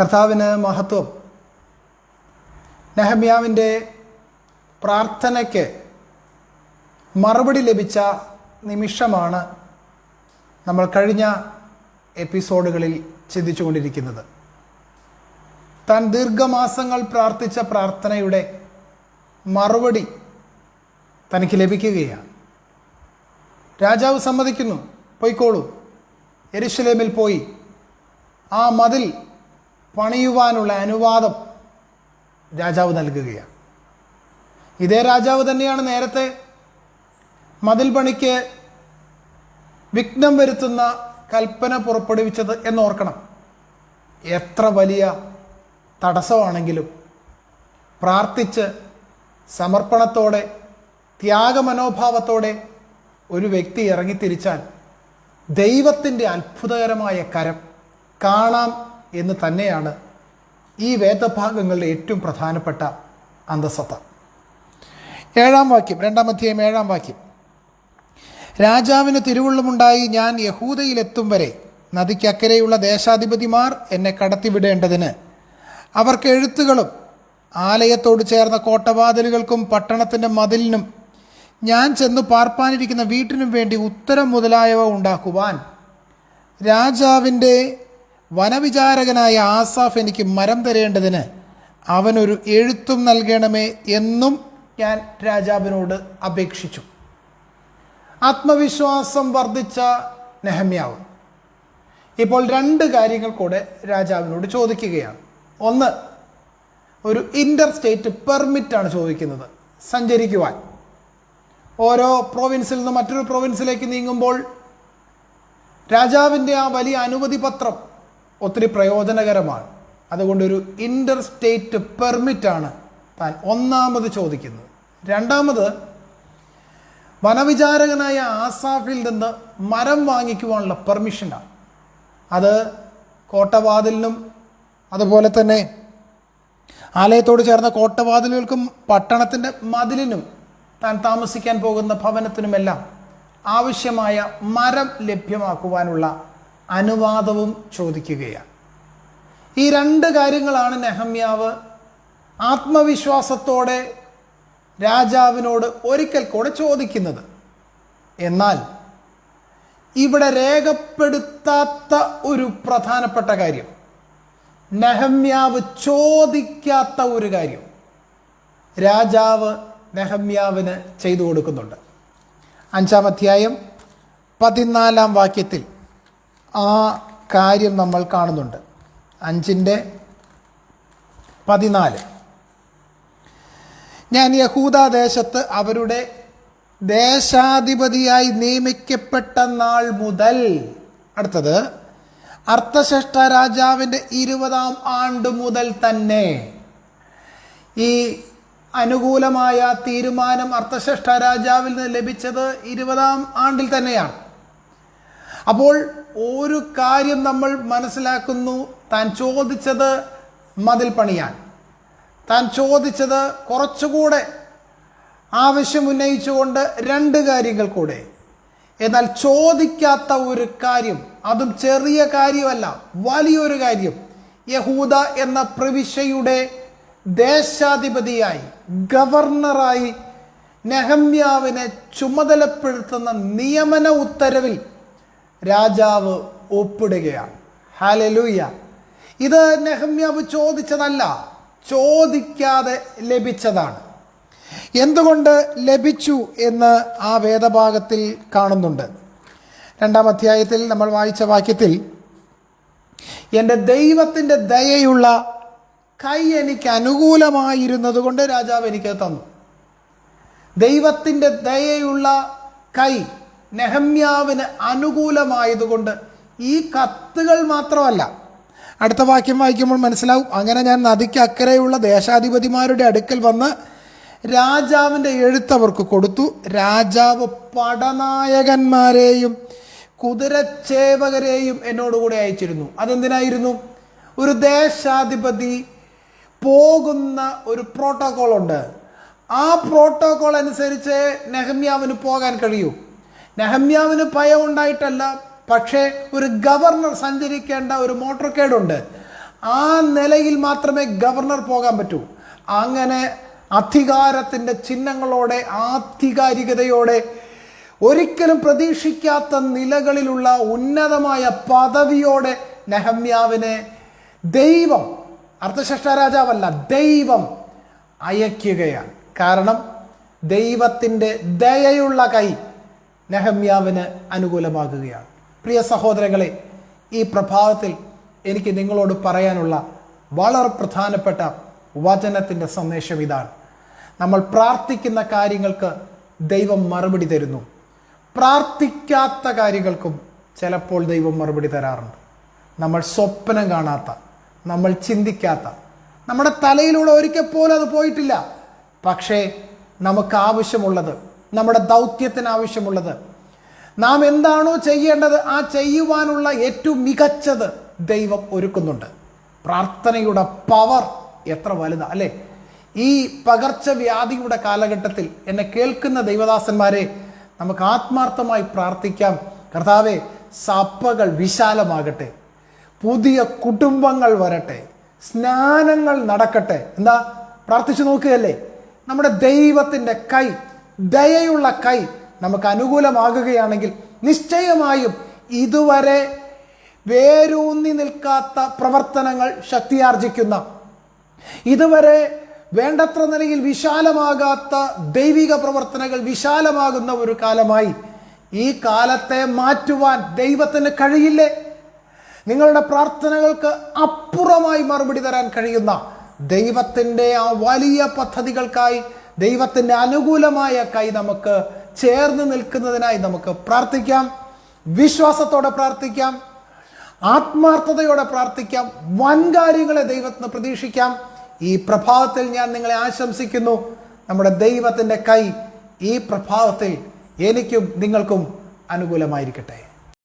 കർത്താവിന് മഹത്വം. നെഹമ്യാവിന്റെ പ്രാർത്ഥനയ്ക്ക് മറുപടി ലഭിച്ച നിമിഷമാണ് നമ്മൾ കഴിഞ്ഞ എപ്പിസോഡുകളിൽ ചിന്തിച്ചുകൊണ്ടിരിക്കുന്നത്. താൻ ദീർഘമാസങ്ങൾ പ്രാർത്ഥിച്ച പ്രാർത്ഥനയുടെ മറുപടി തനിക്ക് ലഭിക്കുകയാണ്. രാജാവ് സമ്മതിക്കുന്നു പോയിക്കോളൂ. എരുശലേമിൽ പോയി ആ മതിൽ പണിയുവാനുള്ള അനുവാദം രാജാവ് നൽകുകയാണ്. ഇതേ രാജാവ് തന്നെയാണ് നേരത്തെ മതിൽ പണിക്ക് വിഘ്നം വരുത്തുന്ന കൽപ്പന പുറപ്പെടുവിച്ചത് എന്നോർക്കണം എത്ര വലിയ തടസ്സമാണെങ്കിലും പ്രാർത്ഥിച്ച് സമർപ്പണത്തോടെ ത്യാഗമനോഭാവത്തോടെ ഒരു വ്യക്തി ഇറങ്ങിത്തിരിച്ചാൽ ദൈവത്തിന്റെ അത്ഭുതകരമായ കരം കാണാം എന്ന് തന്നെയാണ് ഈ വേദഭാഗങ്ങളുടെ ഏറ്റവും പ്രധാനപ്പെട്ട അന്തസത്ത ഏഴാം വാക്യം രണ്ടാം അധ്യായം ഏഴാം വാക്യം. രാജാവിന് തിരുവുള്ളമുണ്ടായി ഞാൻ യഹൂദയിലെത്തും വരെ നദിക്കക്കരെയുള്ള ദേശാധിപതിമാർ എന്നെ കടത്തിവിടേണ്ടതിന് അവർക്ക് എഴുത്തുകളും ആലയത്തോട് ചേർന്ന കോട്ടവാതിലുകൾക്കും പട്ടണത്തിന്റെ മതിലിനും ഞാൻ ചെന്ന് പാർപ്പാനിരിക്കുന്ന വീട്ടിനും വേണ്ടി ഉത്തരം മുതലായവ ഉണ്ടാക്കുവാൻ രാജാവിന്റെ വനവിചാരകനായ ആസാഫ് എനിക്ക് മരം തരേണ്ടതിന് അവനൊരു എഴുത്തും നൽകണമേ എന്നും ഞാൻ രാജാവിനോട് അപേക്ഷിച്ചു. ആത്മവിശ്വാസം വർദ്ധിച്ച നെഹമ്യാവ്. ഇപ്പോൾ രണ്ട് കാര്യങ്ങൾ കൂടെ രാജാവിനോട് ചോദിക്കുകയാണ്. ഒന്ന് ഒരു ഇന്റർ സ്റ്റേറ്റ് പെർമിറ്റാണ് ചോദിക്കുന്നത് സഞ്ചരിക്കുവാൻ. ഓരോ പ്രൊവിൻസിൽ നിന്ന് മറ്റൊരു പ്രൊവിൻസിലേക്ക് നീങ്ങുമ്പോൾ രാജാവിന്റെ ആ വലിയ അനുമതി പത്രം ഒത്തിരി പ്രയോജനകരമാണ്. അതുകൊണ്ട് ഒരു ഇന്റർ സ്റ്റേറ്റ് പെർമിറ്റാണ് താൻ ഒന്നാമത് ചോദിക്കുന്നത്. രണ്ടാമത് വനവിചാരകനായ ആസാഫിൽ നിന്ന് മരം വാങ്ങിക്കുവാനുള്ള പെർമിഷനാണ് അത് കോട്ടവാതിലിനും അതുപോലെ തന്നെ ആലയത്തോട് ചേർന്ന കോട്ടവാതിലുകൾക്കും പട്ടണത്തിന്റെ മതിലിനും താൻ താമസിക്കാൻ പോകുന്ന ഭവനത്തിനുമെല്ലാം ആവശ്യമായ മരം ലഭ്യമാക്കുവാനുള്ള അനുവാദവും ചോദിക്കുകയാണ്. ഈ രണ്ട് കാര്യങ്ങളാണ് നെഹമ്യാവ് ആത്മവിശ്വാസത്തോടെ രാജാവിനോട് ഒരിക്കൽ കൂടെ ചോദിക്കുന്നത്. എന്നാൽ ഇവിടെ രേഖപ്പെടുത്താത്ത ഒരു പ്രധാനപ്പെട്ട കാര്യം നെഹമ്യാവ് ചോദിക്കാത്ത ഒരു കാര്യം രാജാവ് നെഹമ്യാവിന് ചെയ്തു കൊടുക്കുന്നുണ്ട്. അഞ്ചാം അധ്യായം പതിനാലാം വാക്യത്തിൽ ആ കാര്യം നമ്മൾ കാണുന്നുണ്ട്. അഞ്ചിന്റെ പതിനാല്. ഞാൻ യഹൂദാദേശത്ത് അവരുടെ ദേശാധിപതിയായി നിയമിക്കപ്പെട്ട നാൾ മുതൽ അടുത്തത് അർത്ഥശ്രേഷ്ഠ രാജാവിന്റെ ഇരുപതാം ആണ്ട് മുതൽ തന്നെ ഈ അനുകൂലമായ തീരുമാനം അർത്ഥശ്രേഷ്ഠ രാജാവിൽ നിന്ന് ലഭിച്ചത് ഇരുപതാം ആണ്ടിൽ തന്നെയാണ്. അപ്പോൾ ഒരു കാര്യം നമ്മൾ മനസ്സിലാക്കുന്നു. താൻ ചോദിച്ചത് മതിൽ പണിയാൻ. താൻ ചോദിച്ചത് കുറച്ചുകൂടെ ആവശ്യം ഉന്നയിച്ചുകൊണ്ട് രണ്ട് കാര്യങ്ങൾ കൂടെ. എന്നാൽ ചോദിക്കാത്ത ഒരു കാര്യം അതും ചെറിയ കാര്യമല്ല വലിയൊരു കാര്യം. യഹൂദ എന്ന പ്രവിശ്യയുടെ ദേശാധിപതിയായി ഗവർണറായി നെഹമ്യാവിനെ ചുമതലപ്പെടുത്തുന്ന നിയമന ഉത്തരവിൽ രാജാവ് ഒപ്പിടുകയാണ്. ഹാലലൂയ ഇത് നെഹമ്യാവ് ചോദിച്ചതല്ല ചോദിക്കാതെ ലഭിച്ചതാണ്. എന്തുകൊണ്ട് ലഭിച്ചു എന്ന് ആ വേദഭാഗത്തിൽ കാണുന്നുണ്ട്. രണ്ടാം അധ്യായത്തിൽ നമ്മൾ വായിച്ച വാക്യത്തിൽ എന്റെ ദൈവത്തിന്റെ ദയയുള്ള കൈ എനിക്ക് അനുകൂലമായിരുന്നത് കൊണ്ട് രാജാവ് എനിക്ക് തന്നു. ദൈവത്തിന്റെ ദയയുള്ള കൈ നെഹമ്യാവിന് അനുകൂലമായതുകൊണ്ട് ഈ കത്തുകൾ മാത്രമല്ല. അടുത്ത വാക്യം വായിക്കുമ്പോൾ മനസ്സിലാവും. അങ്ങനെ ഞാൻ നദിക്ക് അക്കരെയുള്ള ദേശാധിപതിമാരുടെ അടുക്കൽ വന്ന് രാജാവിന്റെ എഴുത്തവർക്ക് കൊടുത്തു. രാജാവ് പടനായകന്മാരെയും കുതിരച്ചേവകരെയും എന്നോടുകൂടെ അയച്ചിരുന്നു. അതെന്തിനായിരുന്നു? ഒരു ദേശാധിപതി പോകുന്ന ഒരു പ്രോട്ടോക്കോൾ ഉണ്ട് ആ പ്രോട്ടോക്കോൾ അനുസരിച്ച് നെഹമ്യാവിന് പോകാൻ കഴിയൂ. നെഹമ്യാവിന് ഭയം ഉണ്ടായിട്ടല്ല പക്ഷേ ഒരു ഗവർണർ സഞ്ചരിക്കേണ്ട ഒരു മോട്ടോർ കേടുണ്ട് ആ നിലയിൽ മാത്രമേ ഗവർണർ പോകാൻ പറ്റൂ. അങ്ങനെ അധികാരത്തിന്റെ ചിഹ്നങ്ങളോടെ ആധികാരികതയോടെ ഒരിക്കലും പ്രതീക്ഷിക്കാത്ത നിലകളിലുള്ള ഉന്നതമായ പദവിയോടെ നെഹമ്യാവിനെ ദൈവം അർത്ഥശിഷ്ട രാജാവല്ല ദൈവം അയക്കുകയാണ്. കാരണം ദൈവത്തിന്റെ ദയയുള്ള കൈ നെഹമ്യാവിന് അനുകൂലമാകുകയാണ്. പ്രിയ സഹോദരങ്ങളെ ഈ പ്രഭാതത്തിൽ എനിക്ക് നിങ്ങളോട് പറയാനുള്ള വളരെ പ്രധാനപ്പെട്ട വചനത്തിന്റെ സന്ദേശം ഇതാണ്. നമ്മൾ പ്രാർത്ഥിക്കുന്ന കാര്യങ്ങൾക്ക് ദൈവം മറുപടി തരുന്നു. പ്രാർത്ഥിക്കാത്ത കാര്യങ്ങൾക്കും ചിലപ്പോൾ ദൈവം മറുപടി തരാറുണ്ട്. നമ്മൾ സ്വപ്നം കാണാത്ത നമ്മൾ ചിന്തിക്കാത്ത നമ്മുടെ തലയിലൂടെ ഒരിക്കൽ പോലും അത് പോയിട്ടില്ല. പക്ഷേ നമുക്ക് ആവശ്യമുള്ളത് നമ്മുടെ ദൗത്യത്തിന് ആവശ്യമുള്ളത്. നാം എന്താണോ ചെയ്യേണ്ടത് ആ ചെയ്യുവാനുള്ള ഏറ്റവും മികച്ചത് ദൈവം ഒരുക്കുന്നുണ്ട്. പ്രാർത്ഥനയുടെ പവർ എത്ര വലുതാ അല്ലേ? ഈ പകർച്ചവ്യാധിയുടെ കാലഘട്ടത്തിൽ എന്നെ കേൾക്കുന്ന ദൈവദാസന്മാരെ നമുക്ക് ആത്മാർത്ഥമായി പ്രാർത്ഥിക്കാം. കർത്താവെ സപ്പകൾ വിശാലമാകട്ടെ. പുതിയ കുടുംബങ്ങൾ വരട്ടെ. സ്നാനങ്ങൾ നടക്കട്ടെ. എന്താ? പ്രാർത്ഥിച്ചു നോക്കുകയല്ലേ? നമ്മുടെ ദൈവത്തിന്റെ കൈ ദയയുള്ള കൈ നമുക്ക് അനുകൂലമാകുകയാണെങ്കിൽ നിശ്ചയമായും ഇതുവരെ വേരൂന്നി നിൽക്കാത്ത പ്രവർത്തനങ്ങൾ ശക്തിയാർജിക്കുന്ന ഇതുവരെ വേണ്ടത്ര നിലയിൽ വിശാലമാകാത്ത ദൈവിക പ്രവർത്തനങ്ങൾ വിശാലമാകുന്ന ഒരു കാലമായി ഈ കാലത്തെ മാറ്റുവാൻ ദൈവത്തിന് കഴിയില്ലേ? നിങ്ങളുടെ പ്രാർത്ഥനകൾക്ക് അപ്പുറമായി മറുപടി തരാൻ കഴിയുന്ന ദൈവത്തിന്റെ ആ വലിയ പദ്ധതികൾക്കായി ദൈവത്തിന്റെ അനുകൂലമായ കൈ നമുക്ക് ചേർന്ന് നിൽക്കുന്നതിനായി നമുക്ക് പ്രാർത്ഥിക്കാം. വിശ്വാസത്തോടെ പ്രാർത്ഥിക്കാം. ആത്മാർത്ഥതയോടെ പ്രാർത്ഥിക്കാം. വൻകാര്യങ്ങളെ ദൈവത്തിന് പ്രതീക്ഷിക്കാം. ഈ പ്രഭാതത്തിൽ ഞാൻ നിങ്ങളെ ആശംസിക്കുന്നു. നമ്മുടെ ദൈവത്തിന്റെ കൈ ഈ പ്രഭാതത്തിൽ എനിക്കും നിങ്ങൾക്കും അനുകൂലമായിരിക്കട്ടെ.